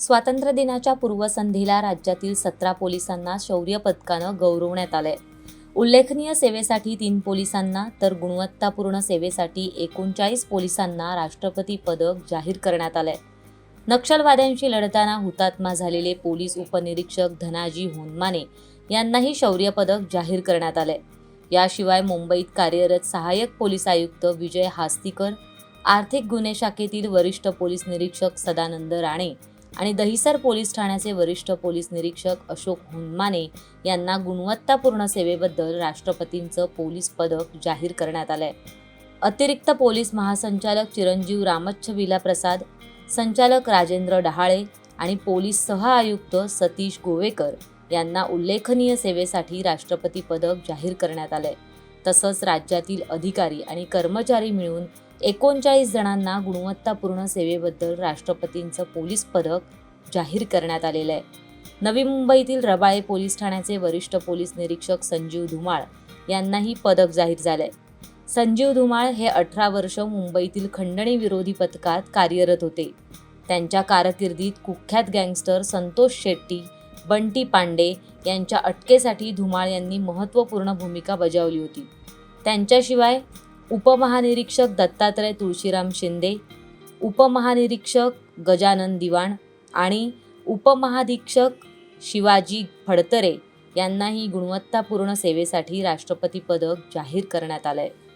स्वातंत्र्य दिनाच्या पूर्वसंध्येला राज्यातील सतरा पोलिसांना शौर्य पदकानं गौरवण्यात आलंय. उल्लेखनीय सेवेसाठी तीन पोलिसांना तर गुणवत्तापूर्ण सेवेसाठी एकोणचाळीस पोलिसांना राष्ट्रपती पदक जाहीर करण्यात आलंय. नक्षलवाद्यांशी लढताना हुतात्मा झालेले पोलीस उपनिरीक्षक धनाजी होनमाने यांनाही शौर्य पदक जाहीर करण्यात आलंय. याशिवाय मुंबईत कार्यरत सहाय्यक पोलीस आयुक्त विजय हास्तीकर आर्थिक गुन्हे शाखेतील वरिष्ठ पोलीस निरीक्षक सदानंद राणे आणि दहिसर पोलीस ठाण्याचे वरिष्ठ पोलीस निरीक्षक अशोक हुनमाने यांना गुणवत्तापूर्ण सेवेबद्दल राष्ट्रपतींचं पोलीस पदक जाहीर करण्यात आलंय. अतिरिक्त पोलीस महासंचालक चिरंजीव रामच्छविला प्रसाद संचालक राजेंद्र डहाळे आणि पोलीस सहआयुक्त सतीश गोवेकर यांना उल्लेखनीय सेवेसाठी राष्ट्रपती पदक जाहीर करण्यात आलंय. तसंच राज्यातील अधिकारी आणि कर्मचारी मिळून एकोणचाळीस जणांना गुणवत्तापूर्ण सेवेबद्दल राष्ट्रपतींचं पोलीस पदक जाहीर करण्यात आलेलं आहे. नवी मुंबईतील रबाळे पोलीस ठाण्याचे वरिष्ठ पोलीस निरीक्षक संजीव धुमाळ यांनाही पदक जाहीर झालंय. संजीव धुमाळ हे अठरा वर्ष मुंबईतील खंडणी विरोधी पथकात कार्यरत होते. त्यांच्या कारकिर्दीत कुख्यात गँगस्टर संतोष शेट्टी बंटी पांडे यांच्या अटकेसाठी धुमाळ यांनी महत्त्वपूर्ण भूमिका बजावली होती. त्यांच्याशिवाय उपमहानिरीक्षक दत्तात्रय तुळशीराम शिंदे उपमहानिरीक्षक गजानन दिवाण आणि उपमहाधीक्षक शिवाजी फडतरे यांनाही गुणवत्तापूर्ण सेवेसाठी राष्ट्रपती पदक जाहीर करण्यात आलं आहे